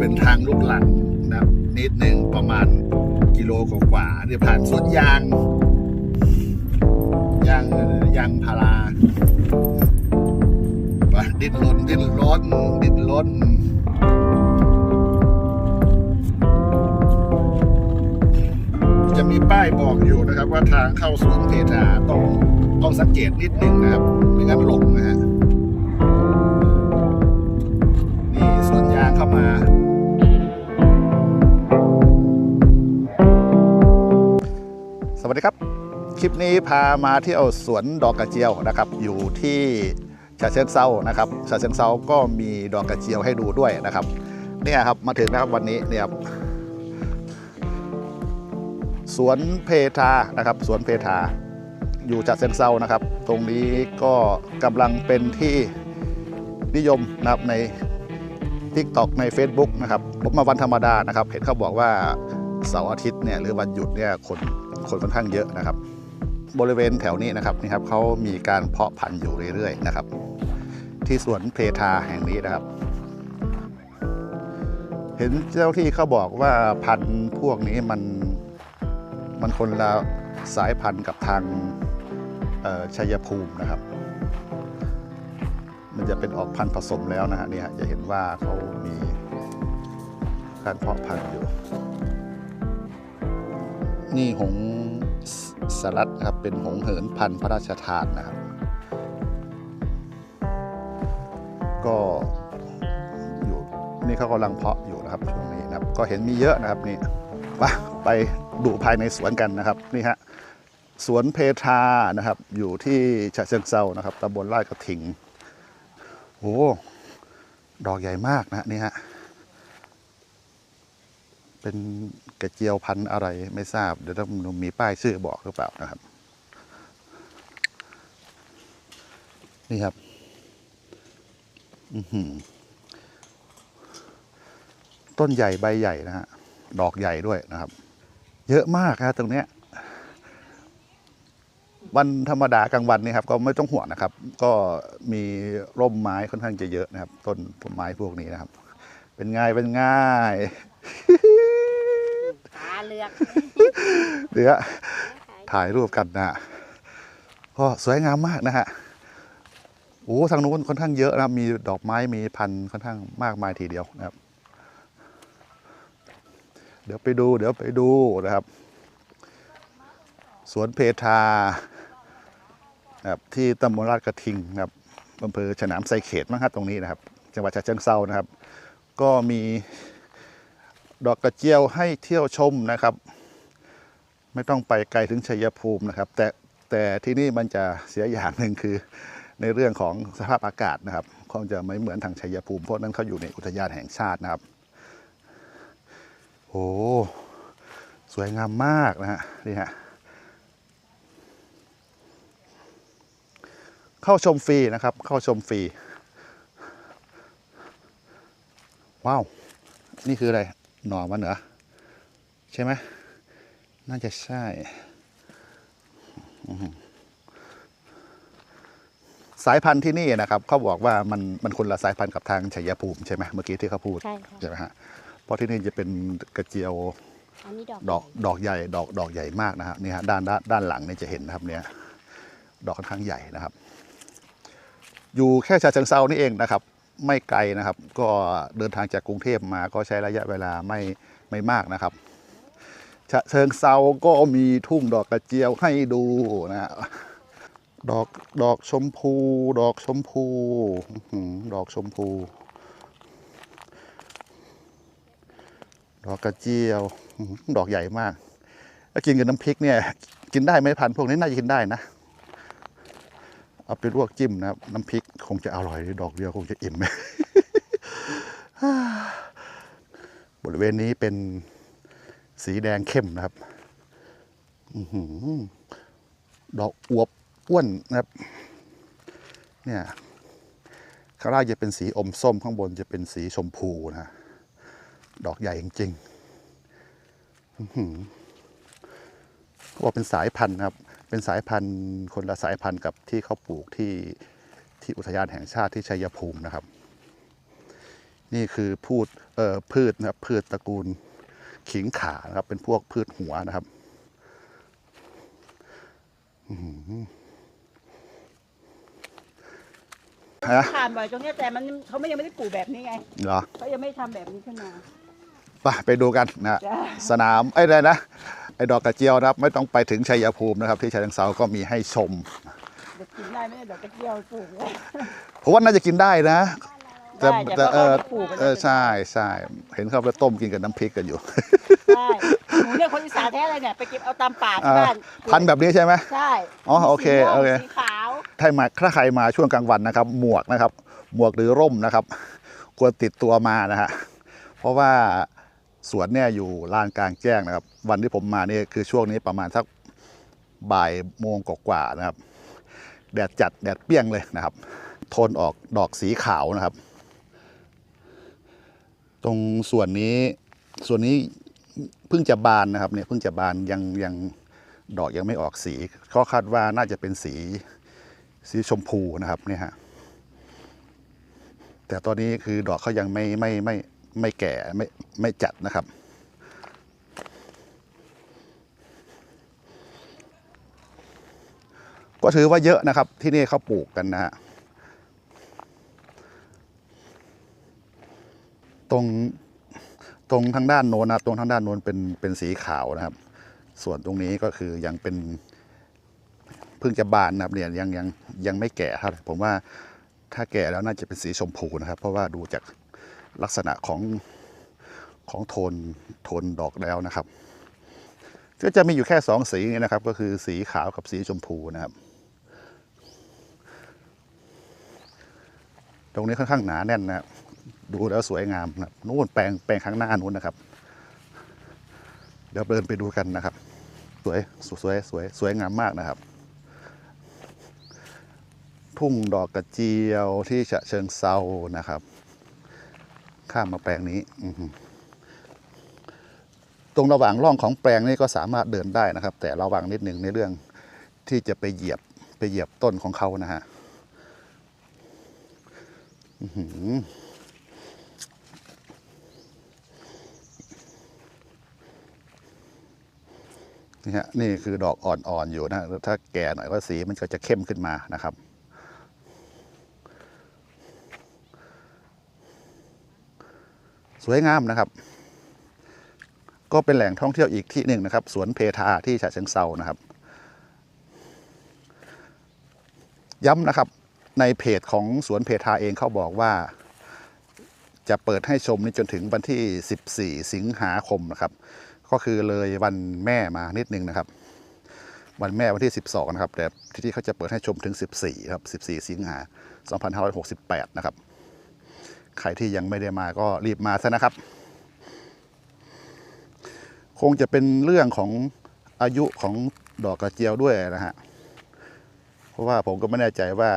เป็นทางลูกหลังนะครับนิดนึงประมาณกิโลกว่าๆเดี๋ยวผ่านสวนยาง ยางยางพาราว่าดิ้นรนดิ้นรนดิ้นรนจะมีป้ายบอกอยู่นะครับ ว่าทางเข้าสวนเพทาต้องต้องสังเกตนิดนึงนะครับไม่งั้นหลงนะฮะนี่สวนยางเข้ามา คลิปนี้พามาเที่ยวสวนดอกกระเจียวนะครับ อยู่ที่ชาเชิงเซานะครับชาเชิงเซาก็มีดอกกระเจียวให้ดูด้วยนะครับเนี่ยครับมาถึงนะครับวันนี้เนี่ยครับสวนเพทานะครับสวนเพทา อยู่จากเชิงเซานะครับ ตรงนี้ก็กำลังเป็นที่นิยมนะครับใน TikTok ใน Facebook นะครับผมมาวันธรรมดานะครับ เห็นเขาบอกว่าเสาร์อาทิตย์เนี่ยหรือวันหยุดเนี่ยคนคนค่อนข้างเยอะนะครับ บริเวณแถวนี้นะครับนี่ครับเขามีการเพาะพันธุ์อยู่เรื่อยๆนะครับ ที่สวนเพทาแห่งนี้นะครับ เห็นเจ้าที่เขาบอกว่าพันธุ์พวกนี้มันมันคนละสายพันธุ์กับทางชัยภูมินะครับ มันจะเป็นออกพันธุ์ผสมแล้วนะฮะเนี่ยจะเห็นว่าเขามีการเพาะพันธุ์อยู่ นี่หง สลัดครับเป็นหงเหินพันพระราชทานนะครับ ก็อยู่นี่เขากำลังเพาะอยู่นะครับช่วงนี้นะครับ ก็เห็นมีเยอะนะครับนี่ไปไปดูภายในสวนกันนะครับนี่ฮะสวนเพทานะครับ อยู่ที่ฉะเชิงเซานะครับตำบลลาดกระถิงโอ้ดอกใหญ่มากนะนี่ฮะ เป็นกระเจียวพันธุ์อะไรไม่ทราบ เดี๋ยวต้องมีป้ายชื่อบอกหรือเปล่านะครับ นี่ครับ อืต้นใหญ่ใบใหญ่นะฮะ ดอกใหญ่ด้วยนะครับ เยอะมากครับตรงเนี้ย วันธรรมดากลางวันนี่ครับ ก็ไม่ต้องห่วงนะครับ ก็มีร่มไม้ค่อนข้างจะเยอะนะครับ ต้นไม้พวกนี้นะครับ เป็นไงเป็นง่าย เลือกเดี๋ยวถ่ายรูปกันนะ ก็สวยงามมากนะฮะโอ้ทางนู้นค่อนข้างเยอะนะมีดอกไม้มีพันธุ์ค่อนข้างมากมายทีเดียวนะครับ เดี๋ยวไปดู เดี๋ยวไปดูนะครับ สวนเพทานะครับที่ตำบลลาดกระทิงนะครับอำเภอฉนามไซเขตมั้งครับตรงนี้นะครับ จังหวัดฉะเชิงเซานะครับ ก็มี ดอกกระเจียวให้เที่ยวชมนะครับ ไม่ต้องไปไกลถึงชัยภูมินะครับ แต่แต่ที่นี่มันจะเสียอย่างหนึ่งคือในเรื่องของสภาพอากาศนะครับคงจะไม่เหมือนทางชัยภูมิเพราะนั้นเขาอยู่ในอุทยานแห่งชาตินะครับโอ้สวยงามมากนะฮะนี่ฮะเข้าชมฟรีนะครับ เข้าชมฟรี ว้าว นี่คืออะไร หน่อมันเหรอใช่ไหมน่าจะใช่อืมสายพันธุ์ที่นี่นะครับเขาบอกว่ามันมันคนละสายพันธุ์กับทางชัยภูมิใช่ไหมเมื่อกี้ที่เขาพูดใช่ค่ะใช่ไหมฮะเพราะที่นี่จะเป็นกระเจียวอันนี้ดอกดอกดอกใหญ่ดอกดอกใหญ่มากนะฮะนี่ฮะด้านด้านด้านหลังเนี่ยจะเห็นนะครับเนี่ยดอกค่อนข้างใหญ่นะครับ อยู่แค่ชาเชิงเซานี่เองนะครับ ไม่ไกลนะครับ ก็เดินทางจากกรุงเทพมาก็ใช้ระยะเวลาไม่ไม่มากนะครับฉะเชิงเซาก็มีทุ่งดอกกระเจียวให้ดูนะฮะดอกดอกชมพู ดอกชมพูดอกชมพู ดอกกระเจียว ดอกใหญ่มากถ้ากินกับน้ำพริกเนี่ย กินได้ไหมพันธุ์พวกนี้น่าจะกินได้นะ เอาไปลวกจิ้มนะครับ น้ำพริกคงจะอร่อยดอกเดียวคงจะอิ่ม บริเวณนี้เป็นสีแดงเข้มนะครับอดอกอวบอ้วนนะครับ เนี่ยข้างล่างจะเป็นสีอมส้มข้างบนจะเป็นสีชมพูนะดอกใหญ่จริงๆเขาบอกเป็นสายพันธุ์นะครับ เป็นสายพันธุ์คนละสายพันธุ์กับที่เขาปลูกที่ที่อุทยานแห่งชาติที่ชัยภูมินะครับ นี่คือพืชเอ่อพืชนะครับพืชตระกูลขิงขานะครับ เป็นพวกพืชหัวนะครับฮะผ่านบ่อยตรงเนี้ยแต่มันเขาไม่ยังไม่ได้ปลูกแบบนี้ไงเหรอเขายังไม่ทำแบบนี้ขึ้นมาไปไปดูกันนะฮะจ้ะสนามไอ้ไรนะ ไอ้ดอกกระเจียวนะครับ ไม่ต้องไปถึงชัยภูมินะครับ ที่ชัยเชิงเซาก็มีให้ชมเด็กกินได้ไหมเดี๋ยวกระเจียวปลูกเลยผมว่าน่าจะกินได้นะ แต่ได้แต่แต่เออเขาไม่ปลูกกันเออใช่ใช่เห็นเขาไปต้มกินกับน้ำพริกกันอยู่ใช่หนูเนี่ยคนอีสานแท้เลยเนี่ยไปเก็บเอาตามป่าที่อ่าบ้านพันธุ์แบบนี้ใช่ไหมใช่อ๋อโอเคสีม่วงโอเคสีขาวถ้ามาถ้าใครมาช่วงกลางวันนะครับ หมวกนะครับ หมวกหรือร่มนะครับ ควรติดตัวมานะฮะเพราะว่า สวนเนี่ยอยู่ลานกลางแจ้งนะครับ วันที่ผมมาเนี่ยคือช่วงนี้ประมาณสักบ่ายโมงกว่าๆนะครับ แดดจัดแดดเปี้ยงเลยนะครับ โทนออกดอกสีขาวนะครับ ตรงส่วนนี้ส่วนนี้เพิ่งจะบานนะครับเนี่ยเพิ่งจะบานยังยังดอกยังไม่ออกสีเขาคาดว่าน่าจะเป็นสีสีชมพูนะครับเนี่ยฮะแต่ตอนนี้คือดอกเขายังไม่ไม่ไม่ ไม่แก่ไม่ไม่จัดนะครับ ก็ถือว่าเยอะนะครับที่นี่เขาปลูกกันนะฮะตรงตรงทางด้านโน้นนะตรงทางด้านโน้นเป็นเป็นสีขาวนะครับ ส่วนตรงนี้ก็คือยังเป็นเพิ่งจะบานนะครับเนี่ยยังยังยังไม่แก่ครับผมว่าถ้าแก่แล้วน่าจะเป็นสีชมพูนะครับ เพราะว่าดูจาก ลักษณะของของโทนโทนดอกแล้วนะครับ ก็จะมีอยู่แค่สองสีนะครับ ก็คือสีขาวกับสีชมพูนะครับ ตรงนี้ค่อนข้างหนาแน่นนะครับดูแล้วสวยงามนะครับนู่นแปลงแปลงข้างหน้านู้นนะครับ เดี๋ยวเดินไปดูกันนะครับ สวยสวยสวยสวยงามมากนะครับ ทุ่งดอกกระเจียวที่ฉะเชิงเซานะครับ ข้ามมาแปลงนี้ตรงระหว่างร่องของแปลงนี้ก็สามารถเดินได้นะครับ แต่ระวังนิดหนึ่งในเรื่องที่จะไปเหยียบไปเหยียบต้นของเขานะฮะนี่ฮะนี่คือดอกอ่อนๆอยู่นะ ถ้าแก่หน่อยก็สีมันก็จะเข้มขึ้นมานะครับ สวยงามนะครับ ก็เป็นแหล่งท่องเที่ยวอีกที่หนึ่งนะครับ สวนเพทาที่ฉะเชิงเซานะครับ ย้ำนะครับในเพจของสวนเพทาเองเขาบอกว่า จะเปิดให้ชมนี่จนถึงวันที่ 14 สิงหาคมนะครับ ก็คือเลยวันแม่มานิดนึงนะครับ วันแม่วันที่ 12 นะครับ แต่ที่นี่เขาจะเปิดให้ชมถึง 14 ครับ 14 สิงหา 2568 นะครับ ใครที่ยังไม่ได้มาก็รีบมาซะนะครับ คงจะเป็นเรื่องของอายุของดอกกระเจียวด้วยนะฮะ เพราะว่าผมก็ไม่แน่ใจว่า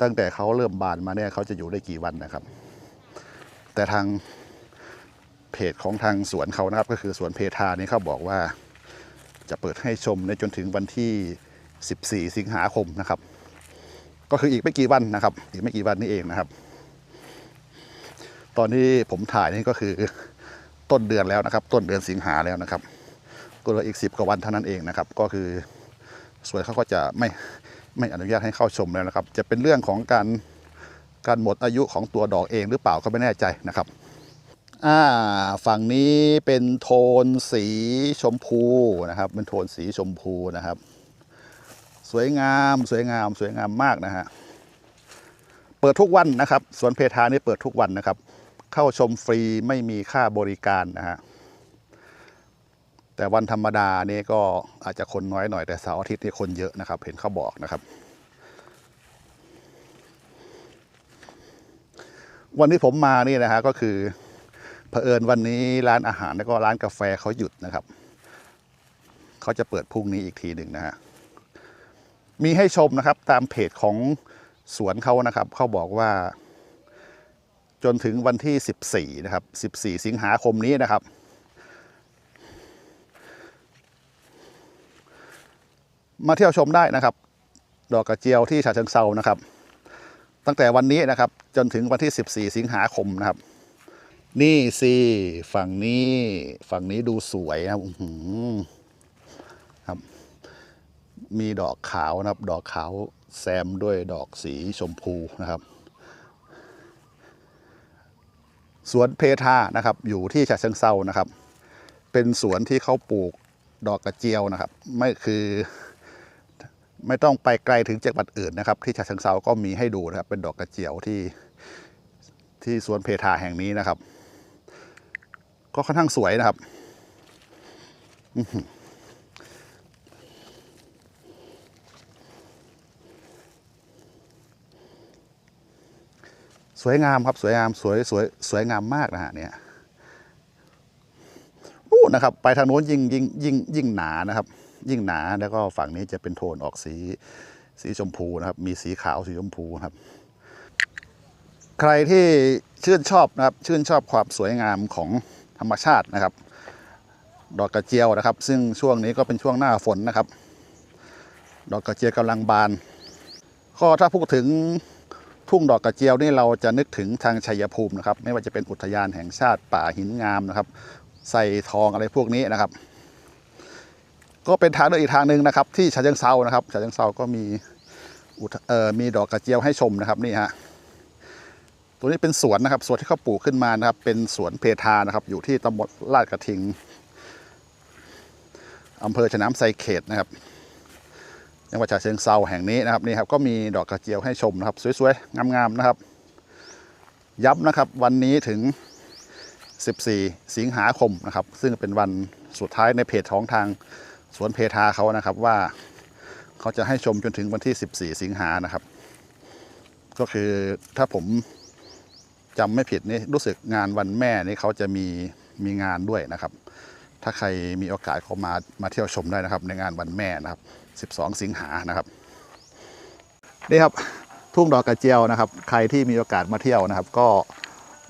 ตั้งแต่เขาเริ่มบานมาเนี่ยเขาจะอยู่ได้กี่วันนะครับ แต่ทางเพจของทางสวนเขานะครับ ก็คือสวนเพทานี่เขาบอกว่าจะเปิดให้ชมในจนถึงวันที่ 14 สิงหาคมนะครับ ก็คืออีกไม่กี่วันนะครับ อีกไม่กี่วันนี้เองนะครับ ตอนที่ผมถ่ายนี่ก็คือต้นเดือนแล้วนะครับ ต้นเดือนสิงหาแล้วนะครับ ก็เหลืออีกสิบกว่าวันเท่านั้นเองนะครับ ก็คือสวนเขาก็จะไม่ไม่อนุญาตให้เข้าชมแล้วนะครับ จะเป็นเรื่องของการการหมดอายุของตัวดอกเองหรือเปล่าก็ไม่แน่ใจนะครับอ่าฝั่งนี้เป็นโทนสีชมพูนะครับ เป็นโทนสีชมพูนะครับ สวยงามสวยงามสวยงามมากนะฮะเปิดทุกวันนะครับสวนเพทานี่เปิดทุกวันนะครับ เข้าชมฟรีไม่มีค่าบริการนะฮะแต่วันธรรมดานี่ก็อาจจะคนน้อยหน่อยแต่เสาร์อาทิตย์นี่คนเยอะนะครับ เห็นเขาบอกนะครับ วันที่ผมมานี่นะฮะก็คือเผอิญวันนี้ร้านอาหารแล้วก็ร้านกาแฟเขาหยุดนะครับเขาจะเปิดพรุ่งนี้อีกทีหนึ่งนะฮะมีให้ชมนะครับตามเพจของสวนเขานะครับเขาบอกว่า จนถึงวันที่ 14 นะครับ 14 สิงหาคมนี้นะครับ มาเที่ยวชมได้นะครับ ดอกกระเจียวที่ฉะเชิงเซานะครับ ตั้งแต่วันนี้นะครับจนถึงวันที่ 14 สิงหาคมนะครับ นี่สิฝั่งนี้ฝั่งนี้ดูสวยนะครับครับ มีดอกขาวนะครับ ดอกขาวแซมด้วยดอกสีชมพูนะครับ สวนเพทานะครับอยู่ที่ฉะเชิงเซานะครับ เป็นสวนที่เขาปลูกดอกกระเจียวนะครับ ไม่คือไม่ต้องไปไกลถึงจังหวัดอื่นนะครับ ที่ฉะเชิงเซาก็มีให้ดูนะครับ เป็นดอกกระเจียวที่ที่สวนเพทาแห่งนี้นะครับ ก็ค่อนข้างสวยนะครับ อือหือ สวยงามครับสวยงามสวยสวยสวยงามมากนะฮะเนี่ยอู้นะครับ ไปทางโน้นยิ่งยิ่งยิ่งยิ่งหนานะครับ ยิ่งหนาแล้วก็ฝั่งนี้จะเป็นโทนออกสีสีชมพูนะครับ มีสีขาวสีชมพูครับ ใครที่ชื่นชอบนะครับ ชื่นชอบความสวยงามของธรรมชาตินะครับ ดอกกระเจียวนะครับ ซึ่งช่วงนี้ก็เป็นช่วงหน้าฝนนะครับ ดอกกระเจียวกำลังบาน ก็ถ้าพูดถึง ทุ่งดอกกระเจียวนี่เราจะนึกถึงทางชัยภูมินะครับ ไม่ว่าจะเป็นอุทยานแห่งชาติป่าหินงามนะครับ ใส่ทองอะไรพวกนี้นะครับ ก็เป็นทางเลือกอีกทางหนึ่งนะครับ ที่ฉะเชิงเซานะครับฉะเชิงเซาก็มีเอ่อมีดอกกระเจียวให้ชมนะครับนี่ฮะตัวนี้เป็นสวนนะครับสวนที่เขาปลูกขึ้นมานะครับ เป็นสวนเพทานะครับ อยู่ที่ตำบลลาดกระทิงอำเภอฉน้ำไซเขตนะครับ จังหวัดฉะเชิงเซาแห่งนี้นะครับนี่ครับก็มีดอกกระเจียวให้ชมนะครับ สวยๆ งามๆนะครับ ย้ำนะครับวันนี้ถึง 14 สิงหาคมนะครับ ซึ่งเป็นวันสุดท้ายในเพจของทางสวนเพทาเขานะครับว่าเขาจะให้ชมจนถึงวันที่ 14 สิงหานะครับ ก็คือถ้าผมจำไม่ผิดนี่รู้สึกงานวันแม่นี่เขาจะมีมีงานด้วยนะครับ ถ้าใครมีโอกาสก็มามาเที่ยวชมได้นะครับ ในงานวันแม่นะครับ 12 สิงหานะครับนี่ครับทุ่งดอกกระเจียวนะครับ ใครที่มีโอกาสมาเที่ยวนะครับ ก็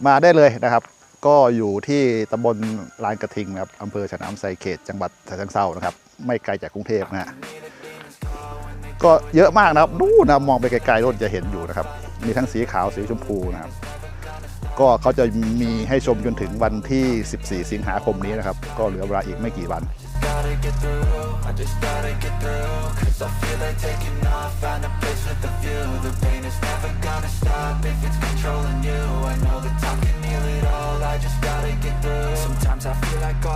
มาได้เลยนะครับ ก็อยู่ที่ตำบลลานกระทิงนะครับอำเภอฉะน้ำไซเขต จังหวัดฉะเชิงเทรานะครับ ไม่ไกลจากกรุงเทพนะฮะก็เยอะมากนะครับดูนะมองไปไกลๆรถจะเห็นอยู่นะครับ มีทั้งสีขาวสีชมพูนะครับ ก็เขาจะมีให้ชมจนถึงวันที่ 14 สิงหาคมนี้นะครับ ก็เหลือเวลาอีกไม่กี่วัน gotta get through, I just gotta get through Cause I feel like taking off,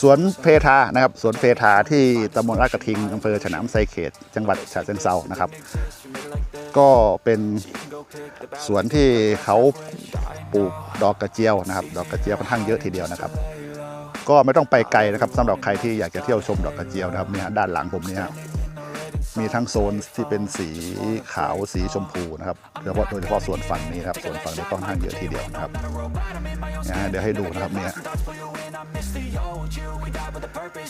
สวนเพทานะครับสวนเพทาที่ตำบลลากระทิงอำเภอฉน้ำไซเขต จังหวัดฉะเชิงเซานะครับ ก็เป็นสวนที่เขาปลูกดอกกระเจียวนะครับ ดอกกระเจียวค่อนข้างเยอะทีเดียวนะครับ ก็ไม่ต้องไปไกลนะครับสำหรับใครที่อยากจะเที่ยวชมดอกกระเจียวนะครับเนี่ยด้านหลังผมเนี่ย มีทั้งโซนที่เป็นสีขาวสีชมพูนะครับโดยเฉพาะโดยเฉพาะส่วนฝั่งนี้นะครับส่วนฝั่งนี้ค่อนข้างเยอะทีเดียวนะครับนะเดี๋ยวให้ดูนะครับเนี่ย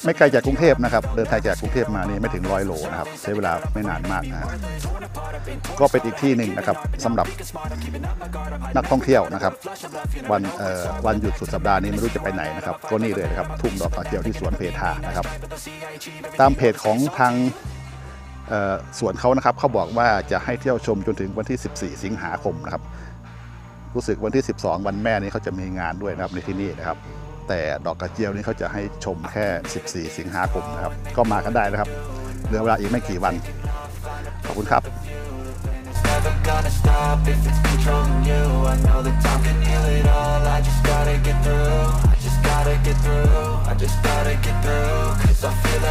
ไม่ไกลจากกรุงเทพนะครับ เดินทางจากกรุงเทพมานี่ไม่ถึงร้อยโลนะครับ ใช้เวลาไม่นานมากนะก็เป็นอีกที่หนึ่งนะครับสำหรับนักท่องเที่ยวนะครับ วันวันหยุดสุดสัปดาห์นี้ไม่รู้จะไปไหนนะครับ ก็นี่เลยนะครับ ทุ่งดอกกระเจียวที่สวนเพทานะครับ ตามเพจของทาง สวนเขานะครับเขาบอกว่าจะให้เที่ยวชมจนถึงวันที่ 14 สิงหาคมนะครับ รู้สึกวันที่ 12 วันแม่นี้เขาจะมีงานด้วยนะครับในที่นี่นะครับ แต่ดอกกระเจียวนี่เขาจะให้ชมแค่ 14 สิงหาคมนะครับ ก็มากันได้นะครับเหลือเวลาอีกไม่กี่วัน ขอบคุณครับ never gonna stop if it's controlling you I know that time can heal it all I just gotta get through I just gotta get through I just gotta get through Cause I feel like